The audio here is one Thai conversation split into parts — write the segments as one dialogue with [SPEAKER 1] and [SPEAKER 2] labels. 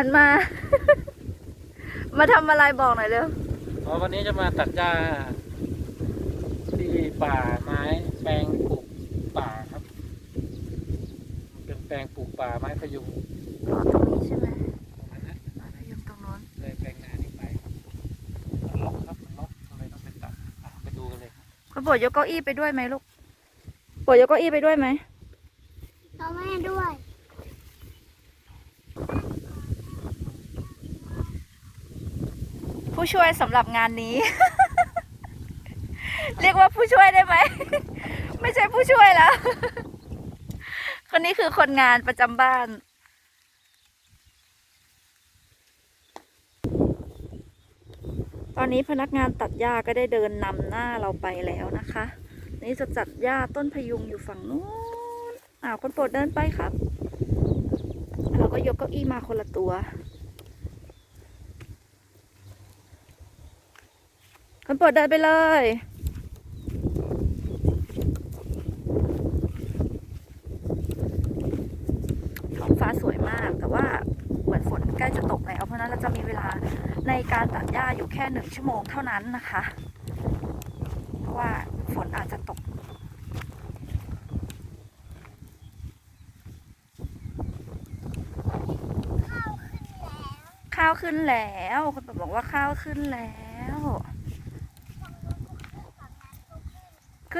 [SPEAKER 1] หันมา มา
[SPEAKER 2] ทำอะ
[SPEAKER 1] ไรบอกหน่อยเร็ว
[SPEAKER 2] อ๋อวันนี้จะมาตัดหญ้าที่ป่าไม้แปลงปลูกป่าครับมันเป็นแปลงปลูกป่าไม้พยุง
[SPEAKER 1] ตรงนี้ใช่ไหม
[SPEAKER 2] ตรงนั้นนะ
[SPEAKER 1] พยุงตรงนู้น
[SPEAKER 2] เลยแปลงนานี้ไปครับมันล็อกครับมันล็อกก็เลยต้องไปตัดอะไปดูกันเลยครับ
[SPEAKER 1] เขาบรดยกเก้าอี้ไปด้วยไหมลูกโปรดยกเก้าอี้ไปด้วยไหม
[SPEAKER 3] เอาแม่ด้วย
[SPEAKER 1] ผู้ช่วยสำหรับงานนี้ เรียกว่าผู้ช่วยได้ไหม ไม่ใช่ผู้ช่วยแล้ว คนนี้คือคนงานประจำบ้าน ตอนนี้พนักงานตัดหญ้าก็ได้เดินนำหน้าเราไปแล้วนะคะ นี่จะจัดหญ้าต้นพยุงอยู่ฝั่งนู้นอ้าวคนโปรดเดินไปครับ เราก็ยกเก้าอี้มาคนละตัว คนโปรดเดินไปเลย ท้องฟ้าสวยมาก แต่ว่าเหมือนฝนใกล้จะตกแล้ว เพราะฉะนั้นเราจะมีเวลาในการตัดหญ้าอยู่แค่หนึ่งชั่วโมงเท่านั้นนะคะ เพราะว่าฝนอาจจะตกข้าวขึ้นแล้ว คนบอกว่าข้าวขึ้นแล้ว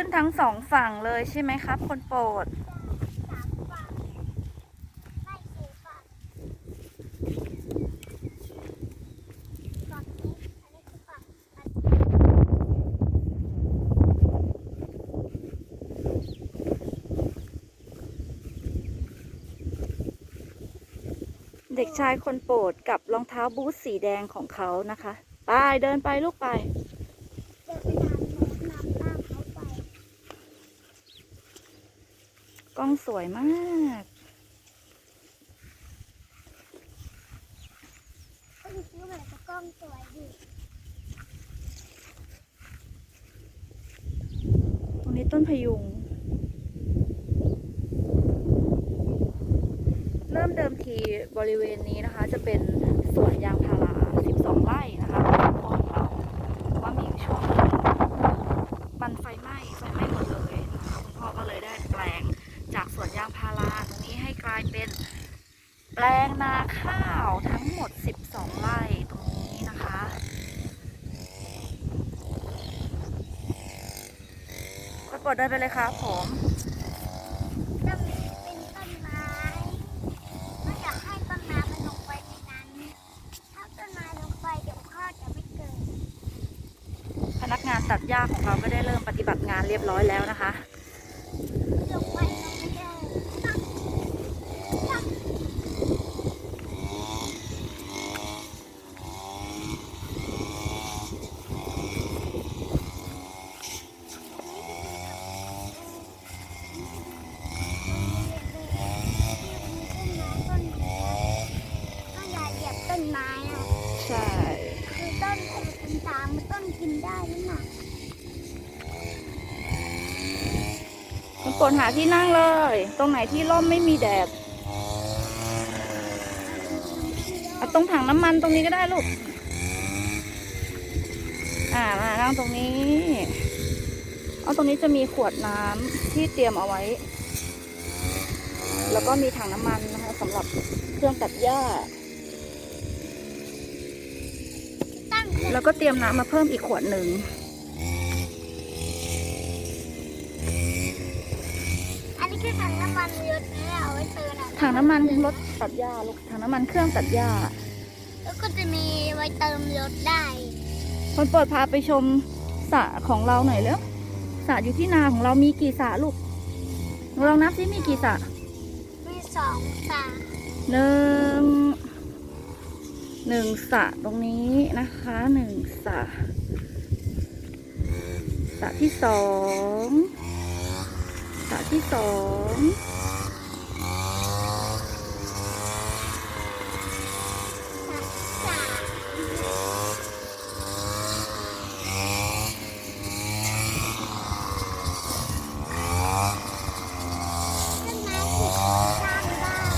[SPEAKER 1] ขึ้นทั้งสองฝั่งเลยใช่ไหมครับ คนโปรดเด็กชายคนโปรดกับรองเท้าบูทสีแดงของเขานะคะ ไปเดินไปลูกไป
[SPEAKER 3] เดินไปตามน้ำตามเขาไป
[SPEAKER 1] ก ล้องสวยมาก
[SPEAKER 3] ก็ดูคิ้วเหมือนกับกล้องสวยดี
[SPEAKER 1] ตรงนี้ต้นพยุง เริ่มเดิมทีบริเวณนี้นะคะ จะเป็นสวนยางพารา 12 ไร่นะคะของเราว่ามีอยู่ช่วงหนึ่งมันไฟไหม้ไฟไหม้หมดเลยนะคะคุณพ่อก็เลยได้แปลงจากสวนยางพาราตรงนี้ให้กลายเป็นแปลงนาข้าวทั้งหมด 12 ไร่ตรงนี้นะคะ ก็กดเดินไปเลยครับผม
[SPEAKER 3] จะมีเป็นต้นไม้ไม่อยากให้ต้นไม้มันลงไปในนั้น ถ้าต้นไม้ลงไปเดี๋ยวข้าวจะไม่เกิด
[SPEAKER 1] พนักงานตัดหญ้าของเราก็ได้เริ่มปฏิบัติงานเรียบร้อยแล้วนะคะ
[SPEAKER 3] ลงไปลงไม่ได้ตั้งตั้ง ต้องอย่าเหยียบต้นไม้อะ
[SPEAKER 1] ใช่
[SPEAKER 3] คือต้นถ้าเป็นตามมันต้น กินได้นี่นะ
[SPEAKER 1] คุณปนหาที่นั่งเลย ตรงไหนที่ร่มไม่มีแดดเอาตรงถังน้ำมันตรงนี้ก็ได้ลูก อ่ามานั่งตรงนี้ เอาตรงนี้จะมีขวดน้ำที่เตรียมเอาไว้ แล้วก็มีถังน้ำมันนะคะสำหรับเครื่องตัดหญ้า
[SPEAKER 3] ตั้งเครื่อง
[SPEAKER 1] แล้วก็เตรียมน้ำมาเพิ่มอีกขวดหนึ่ง
[SPEAKER 3] อันนี้คือถังน้ำมันยศนะเอาไว้เติมอะ
[SPEAKER 1] ถังน้ำมันรถตัดหญ้าลูกถังน้ำมันเครื่องตัดหญ้า
[SPEAKER 3] แล้วก็จะมีไว้เติมยศได้
[SPEAKER 1] คนโปรดพาไปชมสระของเราหน่อยเร็วสระอยู่ที่นาของเรามีกี่สระลูกหนูลองนับซิมีกี่สระ
[SPEAKER 3] มีสองสาม
[SPEAKER 1] หนึ่ง หนึ่งสะตรงนี้นะคะหนึ่งสะสะที่สองสะที่สอง
[SPEAKER 3] สามต้นไม้ปลูกสร้างบ้าน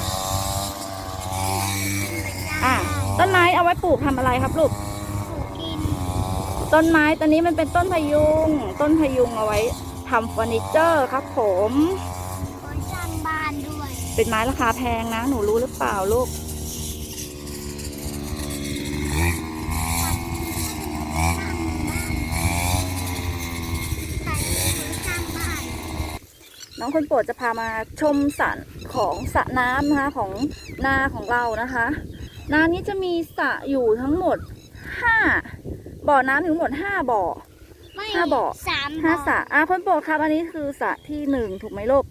[SPEAKER 1] อะต้นไม้เอาไว้ปลู กทำอะไรครับลูก
[SPEAKER 3] ปลูกกิน
[SPEAKER 1] ต้นไม้ตัวนี้มันเป็นต้นพยุง ต้นพยุงเอาไว้ทำเฟอร์นิเจอร์ครับผม
[SPEAKER 3] ไว้สร้างบ้านด้วย
[SPEAKER 1] เป็นไม้ราคาแพงนะ หนูรู้หรือเปล่าลูก
[SPEAKER 3] ใส่
[SPEAKER 1] น้องคนโปรดจะพามาชมสระของสระน้ำนะคะของนาของเรานะคะ นานี้จะมีสระอยู่ทั้งหมดห้าบ่อน้ำอยู่ทั้งหมดห้าบ่อ
[SPEAKER 3] ไม่
[SPEAKER 1] ห้าบ่อ
[SPEAKER 3] สาม
[SPEAKER 1] ห้า
[SPEAKER 3] บ่อ
[SPEAKER 1] สระอะคนโปรดครับอันนี้คือสระที่หนึ่งถูกไหมลูก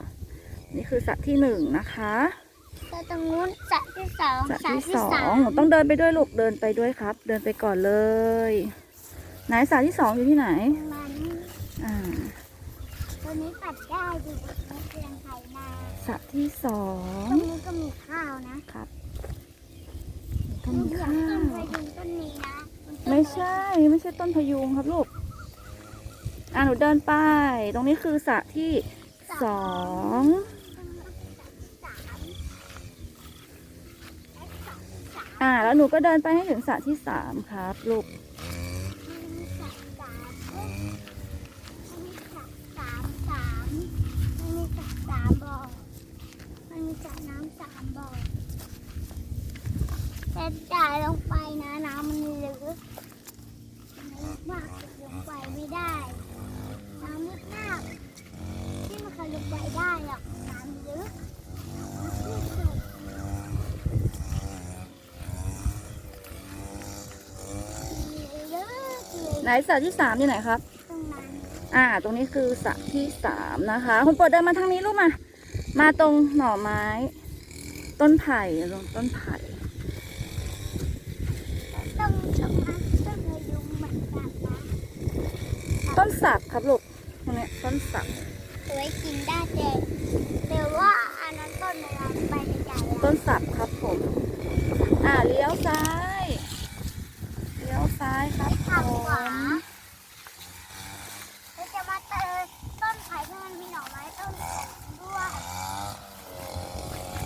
[SPEAKER 1] นี่คือสระที่หนึ่งนะคะ
[SPEAKER 3] แล้วตรงนู้นสระที่สอง
[SPEAKER 1] สระ
[SPEAKER 3] สระ
[SPEAKER 1] ที่
[SPEAKER 3] ที่
[SPEAKER 1] สอ
[SPEAKER 3] สางม
[SPEAKER 1] หนูต้องเดินไปด้วยลูกเดินไปด้วยครับ เดินไปก่อนเลย ไหนสระที่สองอยู่ที่ไหน
[SPEAKER 3] มัน
[SPEAKER 1] อ่า
[SPEAKER 3] ตัวนี้ตัดได้ดูในเพียงไถนา
[SPEAKER 1] สระที่สอ
[SPEAKER 3] ต
[SPEAKER 1] ง
[SPEAKER 3] รงนี้ก็มีข้าวนะครับ
[SPEAKER 1] ก็
[SPEAKER 3] ดู
[SPEAKER 1] มี
[SPEAKER 3] เหมือน
[SPEAKER 1] ข้า
[SPEAKER 3] ต้น
[SPEAKER 1] ว
[SPEAKER 3] พยุงต้นนี้นะนต้น
[SPEAKER 1] ไม่ใช่ ไม่ใช่ต้นพยุงครับลูก อะหนูเดินไป ตรงนี้คือสระที่สอง
[SPEAKER 3] สามและสองสาม
[SPEAKER 1] อ่า แล้วหนูก็เดินไปให้ถึงสระที่สามครับลูก
[SPEAKER 3] มันมีสระสามเอ้ยมันมีสระสามสามมันมีสระสามบ่อมันมีสระน้ำสามบ่อแต่จ่ายลงไป นะ น้ำมันลึกมันลึกมากลงไปไม่ได้ น้ำลึกมากที่มันเคยลงไปได้หรอกน้ำลึกลึกที่สุดลึกเลย
[SPEAKER 1] ไหนสระที่สามอยู่ไหนครับ
[SPEAKER 3] ตรงนั้น
[SPEAKER 1] อ่า ตรงนี้คือสระที่สามนะคะคุณโปรดเดินมาทางนี้ลูกมา มาตรงหน่อไม้ ต้นไผ่ตรงต้นไผ่
[SPEAKER 3] ตรงตรงนั้นต้นพยุงเหมือนกันนะ
[SPEAKER 1] ต้น สักครับลูกตรงเนี้ยต้นสัก
[SPEAKER 3] เอาไว้กินได้แต่แต่ว่าอันนั้นต้นอะไรใบใหญ่ๆ
[SPEAKER 1] ต้
[SPEAKER 3] อะ
[SPEAKER 1] นสักครับผม อ่าเลี้ยวซ้าย เลี้ยวซ้ายครับผ
[SPEAKER 3] ทางขวามแล้วจะมาเจอต้นไผ่ที่มันมีหน่อไม้ต้นด้วย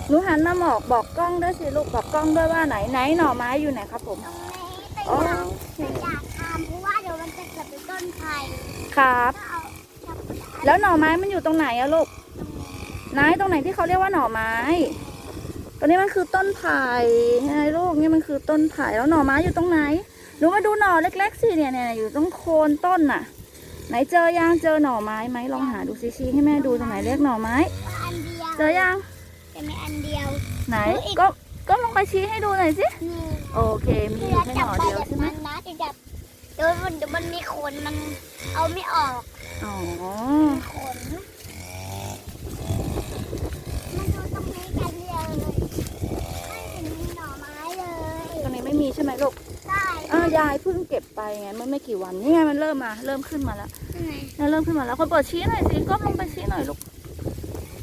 [SPEAKER 1] หนูหันมาหมอกบอกกล้องด้วยสิลูกบอกกล้องด้วยว่าไหนไหนหน่อไม้อยู่ไหนครับผม
[SPEAKER 3] ตรงนี้แต่
[SPEAKER 1] อ๋ ค
[SPEAKER 3] รั
[SPEAKER 1] บ
[SPEAKER 3] ก็เอาจับ
[SPEAKER 1] แล้วหน่อไม้มันอยู่ตรงไหนอะลูก
[SPEAKER 3] ตรงนี้
[SPEAKER 1] ไหนตรงไหนที่เขาเรียกว่าหน่อไม้ตัวนี้มันคือต้นไผ่ไงลูกนี่มันคือต้นไผ่แล้วหน่อไม้อยู่ตรงไหนหนูมาดูหน่อเล็กๆสิเนี่ยเนี่ยอยู่ตรงโคนต้นน่ะ ไหนเจอยังเจอหน่อไม้ไหมลองหาดูซิชี้ให้แม่ดูตรงไหนเรียกหน่อไม้
[SPEAKER 3] อันเดียว
[SPEAKER 1] เจอยัง
[SPEAKER 3] จะมีอันเดียว
[SPEAKER 1] ไหนก็ก็ลองไปชี้ให้ดูหน่อยสิ
[SPEAKER 3] นี่
[SPEAKER 1] โอเคมี
[SPEAKER 3] คือ
[SPEAKER 1] อยู่
[SPEAKER 3] เรา
[SPEAKER 1] แค่ห
[SPEAKER 3] จับ
[SPEAKER 1] น่อ
[SPEAKER 3] ไป
[SPEAKER 1] เดียว
[SPEAKER 3] แบบ
[SPEAKER 1] ใช่ไหม
[SPEAKER 3] นั้นนะจะจับ เดี๋ยวมันเดี๋ยวมันมีขนมันเอาไม่ออก
[SPEAKER 1] อ๋อ
[SPEAKER 3] มีขนมันดูตรงนี้กันเดียวเลยไม่เห็นมีหน่อไม้เลย
[SPEAKER 1] ตรงนี้ไม่มีใช่ไหมลูก
[SPEAKER 3] ใช่
[SPEAKER 1] อ่ายายเพิ่งเก็บไปไงเมื่อไม่กี่วัน นี่ไงมันเริ่มมา เริ่มขึ้นมาแล้ว
[SPEAKER 3] ข้างใน
[SPEAKER 1] เนี่ยเริ่มขึ้นมาแล้วคนเปิดชี้หน่อยสิก้มลงไปชี้หน่อยลูก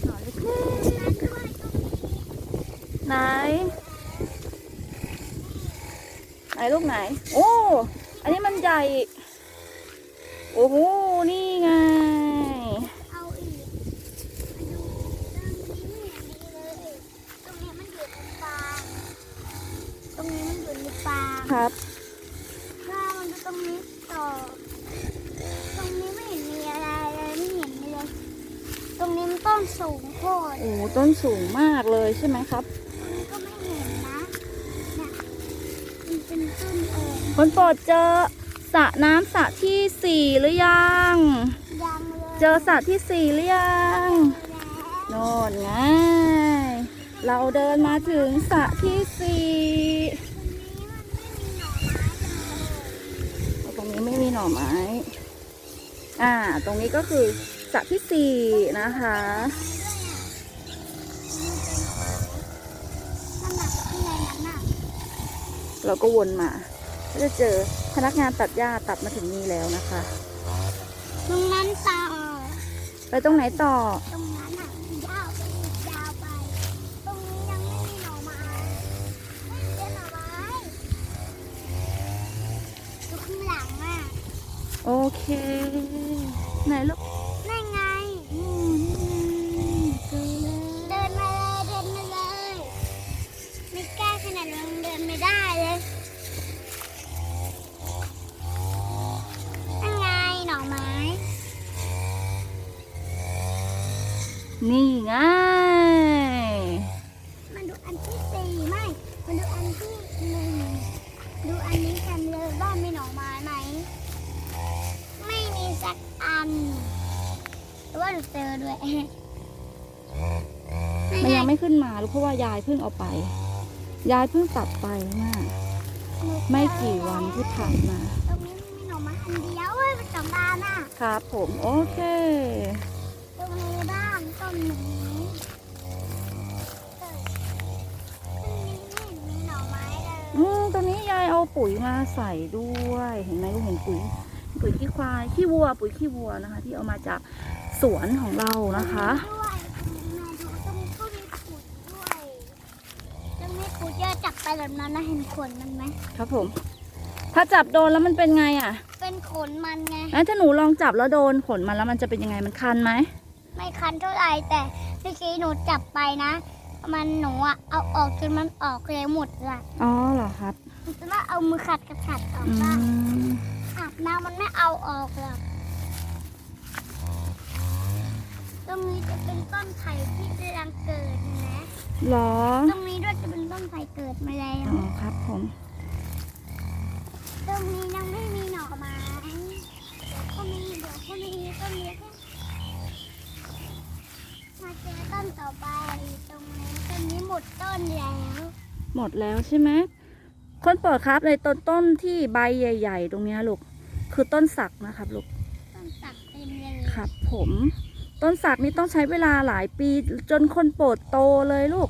[SPEAKER 1] หน่อยเล็ก
[SPEAKER 3] นั้นด้วยตรงนี้
[SPEAKER 1] ๆไหน ไหนลูกไหน โอ้ อันนี้มันใหญ่ โอ้โห นี่ไง
[SPEAKER 3] เอาอีกมาดูตรงนี้ไม่เห็นดีเลย ตรงนี้มันอยู่ในฟางตรงนี้มันอยู่ในฟาง
[SPEAKER 1] ครับ
[SPEAKER 3] ถ้ามันดูตรงนี้ต่อ ตรงนี้ไม่เห็นมีอะไรเลยไม่เห็นมีเลย ตรงนี้มันต้นสูงโคตร
[SPEAKER 1] โอ้ต้นสูงมากเลยใช่ไหมครับ
[SPEAKER 3] ตรงนี้ก็ไม่เห็นนะเนี่ยมัน เป็นต้นเอ่ย
[SPEAKER 1] คนโปรดเจอสระน้ำสระที่สี่หรือยัง
[SPEAKER 3] ยังเลย
[SPEAKER 1] เจอสระที่สี่หรือยัง
[SPEAKER 3] แล้ว
[SPEAKER 1] โน่นไงเราเดินมาถึงสระที่สี่
[SPEAKER 3] ตรงนี้มันไม่มีหน่อไม้เลย
[SPEAKER 1] ตรงนี้ไม่มีหน่อไม้ อ่า ตรงนี้ก็คือสระที่สี่นะคะ
[SPEAKER 3] มันหนักข้างในนั้นน่ะ
[SPEAKER 1] เราก็วนมา ก็จะเจอพนักงานตัดหญ้าตัดมาถึงนี่แล้วนะคะ
[SPEAKER 3] ตรงนั้นต่อ
[SPEAKER 1] ไปตรงไหนต่อ
[SPEAKER 3] ตรงนั้นอะยาวไปอีกยาวไป ตรงนี้ยังไม่มีหน่อไม้ไม่เจอหน่อไม้ดูข้างหลังอะ
[SPEAKER 1] โอเค ไหนลูก เตอ
[SPEAKER 3] ร์ด้วยมันยังไม่
[SPEAKER 1] ขึ้นมาลูกเพราะว่ายายเพิ่งเอาไป ยายเพิ่งตัดไปมาไม่กี่วันที่ผ่านมา
[SPEAKER 3] ตรงนี้มีหน่อไม้อันเดียวเว้ยเป็นสองบานอะ
[SPEAKER 1] ครับผมโอเค
[SPEAKER 3] ตรงนี้บ้างต้นนี้
[SPEAKER 1] อืมตอนนี้ยายเอาปุ๋ยมาใส่ด้วย เห็นไหมลูกเห็นปุ๋ย ปุ๋ยขี้ควายขี้วัว ปุ๋ยขี้วัวนะคะ ที่เอามาจาก สวนของเรานะคะ
[SPEAKER 3] ด้วยมาดูตรงนี้ก็มีขุดด้วยตรงนี้ขุดเยอะจับไปแบบนั้นนะเห็นขนมันไหม
[SPEAKER 1] ครับผม ถ้าจับโดนแล้วมันเป็นไงอะ
[SPEAKER 3] เป็นขนมันไง
[SPEAKER 1] งั้นถ้าหนูลองจับแล้วโดนขนมันแล้วมันจะเป็นยังไงมันคันไหม
[SPEAKER 3] ไม่คันเท่าไหร่แต่เมื่อกี้หนูจับไปนะ มันหนูอะเอาออกจนมันออกเลยหมดละ
[SPEAKER 1] อ๋อเหรอครับ
[SPEAKER 3] หนูจะว่าเอามือขัดกับขัดออก
[SPEAKER 1] อื
[SPEAKER 3] บ้าง
[SPEAKER 1] ม
[SPEAKER 3] อาบน้ำมันไม่เอาออกหรอกต รงนี้จะเป็นต้นไผ่ที่กำลังเกิดนะ
[SPEAKER 1] เหรอ
[SPEAKER 3] ตรงนี้ด้วยจะเป็นต้นไผ่เกิดมาแล้ว
[SPEAKER 1] อ๋อครับผม
[SPEAKER 3] ตรงนี้ยังไม่มีหน่อไม้เดี๋ยวก็มีเดี๋ยวก็มีต้นเล็กมาเจอต้นต่อไปตรงนี้ต้นนี้หมดต้นแล้ว
[SPEAKER 1] หมดแล้วใช่ไหมคนโปรดครับในต้นต้นที่ใบใหญ่ ๆ ตรงเนี้ยลูก คือต้นสักนะครับลูก
[SPEAKER 3] ต้นสักเต็มเลย
[SPEAKER 1] ครับผม ต้นสักนี่ต้องใช้เวลาหลายปีจนคนโปรดโตเลยลูก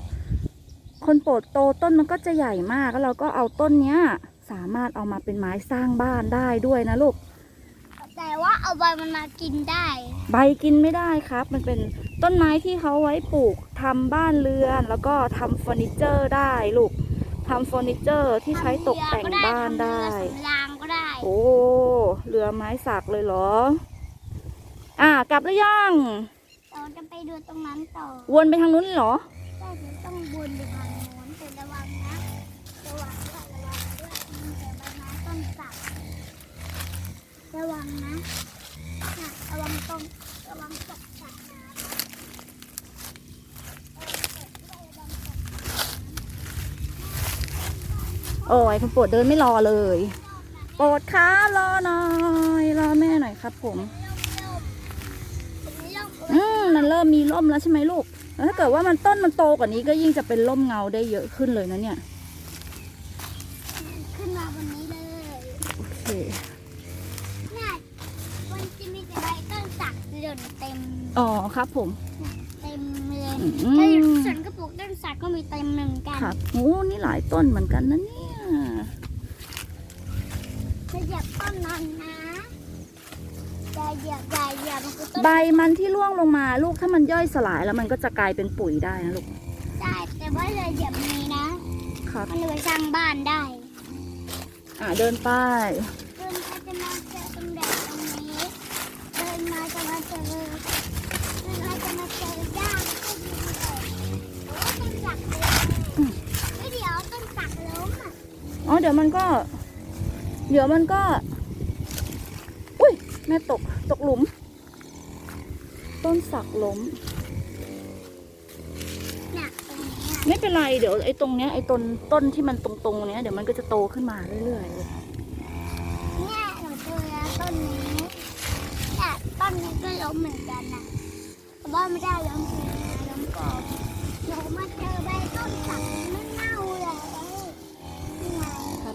[SPEAKER 1] คนโปรดโตต้นมันก็จะใหญ่มากแล้วเราก็เอาต้นเนี้ย สามารถเอามาเป็นไม้สร้างบ้านได้ด้วยนะลูก
[SPEAKER 3] แต่ว่าเอาใบมันมากินได้
[SPEAKER 1] ใบกินไม่ได้ครับ มันเป็นต้นไม้ที่เขาไว้ปลูกทำบ้านเรือน แล้วก็ทำเฟอร์นิเจอร์ได้ลูกทำเฟอร์นิเจอร์ที่ใช้ตกแต่งบ้านได้
[SPEAKER 3] ทำเรือสำรางก็ได้
[SPEAKER 1] โอ้เรือไม้สักเลยเหรอ อ่ากลับหรือยัง
[SPEAKER 3] เราจะไปดูตรงนั้นต่อ
[SPEAKER 1] วนไปทางนู้นเลยเหรอ
[SPEAKER 3] ใช่ถึงต้องวนไปทางโน้นแต่ระวังนะระวังด้วยระวังด้วยมันจะใบไม้ต้นสักระวังนะน่ะระวังตรงระวังตกสระน้ำเออตกด้วยระวังตกสระน้ำ
[SPEAKER 1] โอ้ยคุณโปรดเดินไม่รอเลย โปรดค้ารอหน่อย รอแม่หน่อยครับผม อืมมันเริ่มมีร่มแล้วใช่ไหมลูกแล้วถ้าเกิดว่ามันต้นมันโตกว่านี้ก็ยิ่งจะเป็นร่มเงาได้เยอะขึ้นเลยนะเนี่ย
[SPEAKER 3] ขึ้นมาบนนี้เลย
[SPEAKER 1] โอเค
[SPEAKER 3] เนี่ยมันจะมีแต่ใบต้นสักหล่นเต็ม
[SPEAKER 1] อ๋อครับผม
[SPEAKER 3] เต็มเลย
[SPEAKER 1] อื
[SPEAKER 3] ถ้ามอยู่สวนกระปุกต้นสักก็มีเต็มเหมือนกัน
[SPEAKER 1] ครับโอ้นี่หลายต้นเหมือนกันนะเนี่ย
[SPEAKER 3] จะเหยียบต้นนั้นนะ อย่าเหยียบอย่าเหยียบมันคือต้น
[SPEAKER 1] ใบมันที่ร่วงลงมาลูกถ้ามันย่อยสลายแล้วมันก็จะกลายเป็นปุ๋ยได้นะลูก
[SPEAKER 3] ได้แต่ว่าอย่าเหยียบนี้นะครับมันเลยไปสร้างบ้านได้
[SPEAKER 1] อ่าเดินไป
[SPEAKER 3] เดินไปจะมาเจอตรงแดดตรงนี้เดินมาจะมาเจอเดินมาจะมาเจอหญ้าก็ดีเลยโอ้ต้นสักเลยไม่เดี๋ยวต้นสักล้มอะ
[SPEAKER 1] อ๋อเดี๋ยวมันก็ เดี๋ยวมันก็อุ้ยแม่ตก ตกหลุม ต้นสักล้ม
[SPEAKER 3] เนี่ยตรงนี้อะ
[SPEAKER 1] ไม่เป็นไรเดี๋ยวไอ้ตรงเนี้ยไอ้ต้นต้นที่มันตรงๆเนี้ยเดี๋ยวมันก็จะโตขึ้นมาเรื่อยๆเลย
[SPEAKER 3] เนี่ยหนูเจอแล้วต้นนี้เนี่ยต้นนี้ก็ล้มเหมือนกันนะแต่ว่าไม่ได้ล้มจริงนะล้มก่อนหนูมาเจอใบต้นสักมัน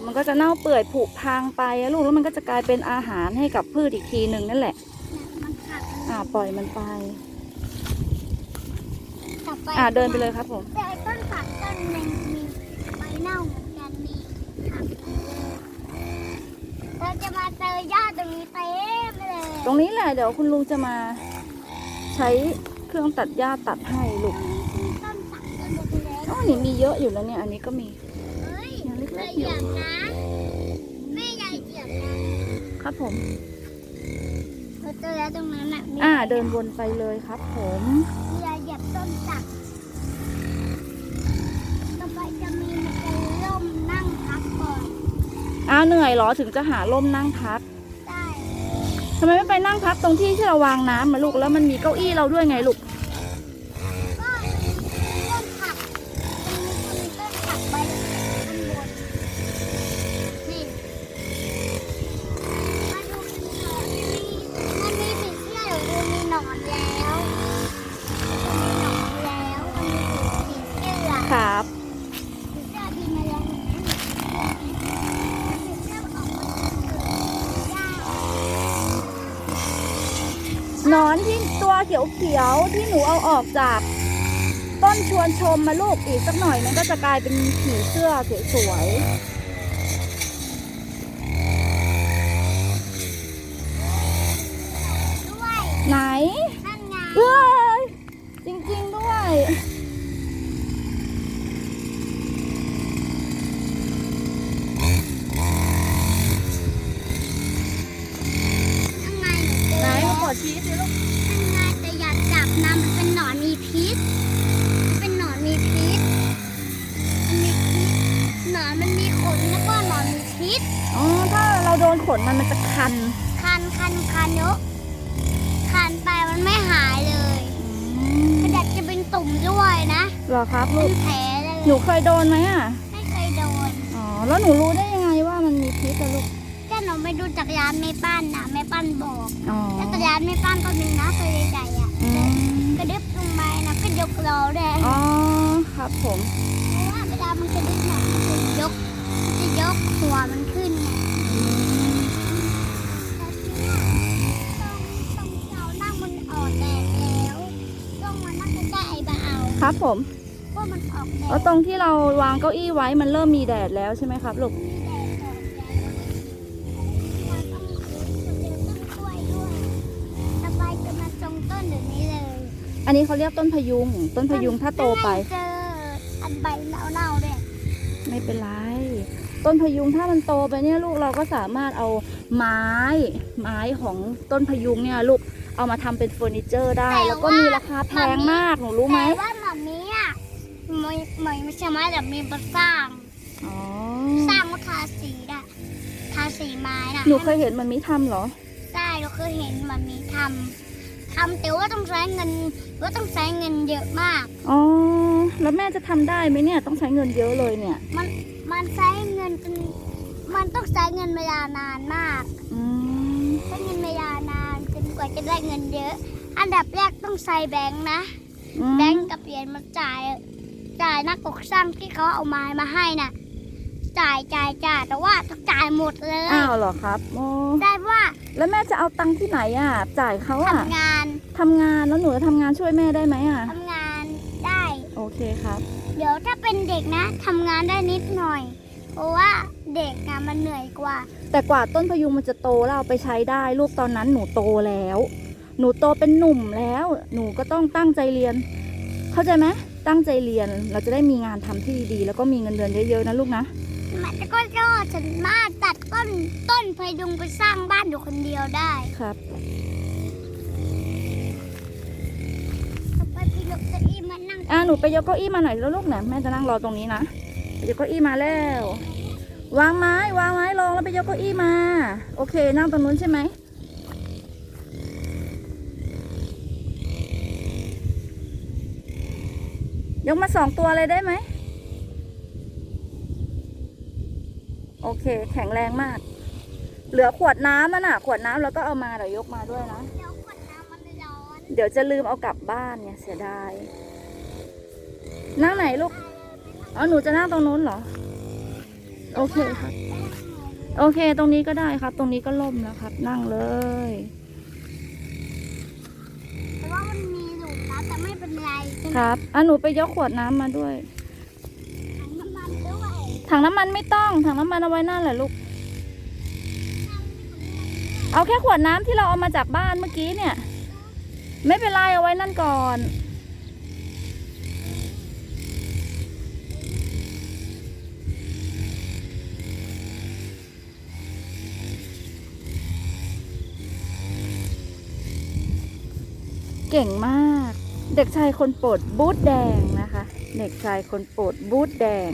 [SPEAKER 1] มันก็จะเน่าเปื่อยผุพังไปอะลูกแล้วมันก็จะกลายเป็นอาหารให้กับพืชอีกทีหนึ่งนั่นแหละ
[SPEAKER 3] เนี่ยมันขาดมัน
[SPEAKER 1] อ่าปล่อยมันไป
[SPEAKER 3] กลับไป
[SPEAKER 1] อ่าเดินไปเลยครับผม
[SPEAKER 3] แต่ไอ้ต้นสักต้นหนึ่งมีใบเน่าเหมือนกันมีหักเลยเราจะมาเจอหญ้าตรงนี้เต็มเลย
[SPEAKER 1] ตรงนี้แหละเดี๋ยวคุณลุงจะมาใช้เครื่องตัดหญ้าตัดให้ลูก
[SPEAKER 3] มีต้นสักต้นเล็ก
[SPEAKER 1] อ๋อนี่มีเยอะอยู่แล้วเนี่ย อันนี้ก็มี
[SPEAKER 3] ๆเฮ้ย
[SPEAKER 1] ยัง เล็
[SPEAKER 3] อย่าก
[SPEAKER 1] ๆ
[SPEAKER 3] เห
[SPEAKER 1] อยู่
[SPEAKER 3] ยียบนะแม่อย่าเหยียบนะครับ
[SPEAKER 1] ผม
[SPEAKER 3] เราเจอแล้วตรงนั้นน่ะมี
[SPEAKER 1] อ่าเดินวนไปเลยครับผม
[SPEAKER 3] อย่าเหยียบต้นสักต่อไปจะมีมันจะร่มนั่งพักก่อน
[SPEAKER 1] อ้าวเหนื่อยเหรอถึงจะหาร่มนั่งพัก
[SPEAKER 3] ได้
[SPEAKER 1] ทำไมไม่ไปนั่งพักตรงที่ที่เราวางน้ำมาลูกแล้วมันมีเก้าอี้เราด้วยไงลูก
[SPEAKER 3] ก็มีต้นผักมันมีต้นผักใบเล็กๆข้างบนนี่มาดูมันหน่อยมีมันมีผีเสื้อหรือมีหนอนแล้วมันมีหนอนแล้วมันมีผีเสื้
[SPEAKER 1] อนที่ตัวเขียวๆที่หนูเอาออกจากต้นชวนชมมาลูกอีกสักหน่อยมันก็จะกลายเป็นผีเสื้อสวย
[SPEAKER 3] ด้วย
[SPEAKER 1] ๆไหน
[SPEAKER 3] นั่นไง
[SPEAKER 1] เอ้ยจริง ๆ ด้วย
[SPEAKER 3] นั่นไงหนูเจอ
[SPEAKER 1] ไหน
[SPEAKER 3] แล้ว
[SPEAKER 1] มาขอชี้สิลูก
[SPEAKER 3] นะมันเป็นหนอนมีพิษมันเป็นหนอนมีพิษ มันมีพิษ หนอนมันมีขนแล้วก็หนอนมีพิษ
[SPEAKER 1] อ๋อ ถ้าเราโดนขนมันมันจะคัน
[SPEAKER 3] คันคันคันเยอะคันไปมันไม่หายเลย
[SPEAKER 1] อืม
[SPEAKER 3] กระดัดจะเป็นตุ่มด้วยนะ
[SPEAKER 1] เหรอครับ
[SPEAKER 3] เป็
[SPEAKER 1] ลู
[SPEAKER 3] น
[SPEAKER 1] ก
[SPEAKER 3] แผลเลย
[SPEAKER 1] หนูเคยโดนไหมอะ
[SPEAKER 3] ไม่เคยโดน
[SPEAKER 1] อ๋อ แล้วหนูรู้ได้ยังไงว่ามันมีพิษอะลูก
[SPEAKER 3] แค่หนูไปดูจักรยานแม่ปั้นนะแม่ปั้นบอก
[SPEAKER 1] อ๋อ
[SPEAKER 3] แล้วจักรยานแม่ปั้นก็มีนะตัวใหญ่ๆอะ
[SPEAKER 1] อืม
[SPEAKER 3] กระดึบลงไปนะก็ยกล้อเลย
[SPEAKER 1] อ๋อครับผม
[SPEAKER 3] เพราะว่าเวลามันกระดึบหนักมันจะยกมันจะยกหัวมันขึ้นไงแต่ทีเนี้ยต้องต้องเรานั่งมันออกแดดแล้วต้องมานั่งใกล้ๆไอ้บ่าว
[SPEAKER 1] ครับผม
[SPEAKER 3] ว่ามันออกแดด
[SPEAKER 1] แล้วตรงที่เราวางเก้าอี้ไว้มันเริ่มมีแดดแล้วใช่ไหมครับลูก
[SPEAKER 3] มี อันนี้เขา
[SPEAKER 1] เรียกต้นพยุง ต้นพยุงถ้าโตไป
[SPEAKER 3] เจออันใบเน่าๆด้วย
[SPEAKER 1] ไม่เป็นไร ต้นพยุงถ้ามันโตไปเนี่ยลูกเราก็สามารถเอาไม้ไม้ของต้นพยุงเนี่ยลูกเอามาทำเป็นเฟอร์นิเจอร์ได้ แล้วก็มีราคาแพงมากหนูรู้ไหม
[SPEAKER 3] แต่ว่าแบบนี้อะไม่ไม่ไม่ใช่ไม้แต่มีมาสร้าง
[SPEAKER 1] อ๋อ
[SPEAKER 3] สร้างว่าทาสีน่ะทาสีไม้น่ะ
[SPEAKER 1] หนูเคยเห็นมันมีทำเหรอ
[SPEAKER 3] ใช่เราเคยเห็นมันมีทำ ทำแต่ว่าต้องใช้เงินว่าต้องใช้เงินเยอะมาก
[SPEAKER 1] อ๋อ แล้วแม่จะทำได้ไหมเนี่ย ต้องใช้เงินเยอะเลยเนี่ย
[SPEAKER 3] มันมันใช้เงินจนมันต้องใช้เงินเวลานานมาก
[SPEAKER 1] อืม
[SPEAKER 3] ใช้เงินเวลานานจนกว่าจะได้เงินเยอะ อันดับแรกต้องใช้แบงค์นะ
[SPEAKER 1] อืม
[SPEAKER 3] แบงค์กับเหรียญมาจ่ายจ่ายนักกกช่างที่เขาเอาไม้มาให้น่ะ จ่ายจ่ายจ่ายแต่ว่าต้องจ่ายหมดเลย
[SPEAKER 1] อ้าวเหรอครับโอ้
[SPEAKER 3] ได้ว่า
[SPEAKER 1] แล้วแม่จะเอาตังค์ที่ไหนอะ จ่ายเขาอะ
[SPEAKER 3] ทำงาน
[SPEAKER 1] ทำงานแล้วหนูจะทำงานช่วยแม่ได้ไหมอะ
[SPEAKER 3] ทำงานได้
[SPEAKER 1] โอเคครับ
[SPEAKER 3] เดี๋ยวถ้าเป็นเด็กนะทำงานได้นิดหน่อย เพราะว่าเด็กอะมันเหนื่อยกว่า
[SPEAKER 1] แต่กว่าต้นพยุงมันจะโตแล้วเอาไปใช้ได้ ลูกตอนนั้นหนูโตแล้ว หนูโตเป็นหนุ่มแล้ว หนูก็ต้องตั้งใจเรียน เข้าใจไหมตั้งใจเรียนเราจะได้มีงานทำที่ดีๆแล้วก็มีเงินเดือนเยอะๆนะลูกนะ
[SPEAKER 3] มันก็ยอดฉันมาตัดต้นต้นพยุงไปสร้างบ้านอยู่คนเดียวได้
[SPEAKER 1] ครับ
[SPEAKER 3] ต่อไปพี่ยกเก้าอี้มานั่ง
[SPEAKER 1] อะหนูไปยกเก้าอี้มาหน่อยแล้วลูกเนี่ยแม่จะนั่งรอตรงนี้นะไปยกเก้าอี้มาแล้ว วางไม้วางไม้ลงแล้วไปยกเก้าอี้มา โอเค นั่งตรงนู้นใช่ไหมยกมาสองตัวเลยได้ไหม อเค แข็งแรงมาก เหลือขวดน้ำนั่นน่ะ ขวดน้ำเราก็เอามาเดี๋ยวยกมาด้วยนะ
[SPEAKER 3] เดี๋ยวขวดน้ำมันร้อน
[SPEAKER 1] เดี๋ยวจะลืมเอากลับบ้านเนี่ยเสียดาย นั่งไหนลูก อ๋อหนูจะนั่งตรงนู้นเหรอ โอเคครับ โอเค ตรงนี้ก็ได้ครับ ตรงนี้ก็ล่มแล้วครับ นั่งเลย
[SPEAKER 3] แต่ว่ามันมีหลุมนะแต่ไม่เป็นไรใช่ไหม
[SPEAKER 1] ครับ อะหนูไปยกขวดน้ำมาด้วย
[SPEAKER 3] ถังน้ำมันด้วย
[SPEAKER 1] ถังน้ำมันไม่ต้อง ถังน้ำมันเอาไว้นั่นแหละลูก เอาแค่ขวดน้ำที่เราเอามาจากบ้านเมื่อกี้เนี่ย ไม่เป็นไรเอาไว้นั่นก่อนเก่งมาก เด็กชายคนโปรดบูธแดงนะคะ เด็กชายคนโปรดบูธแดง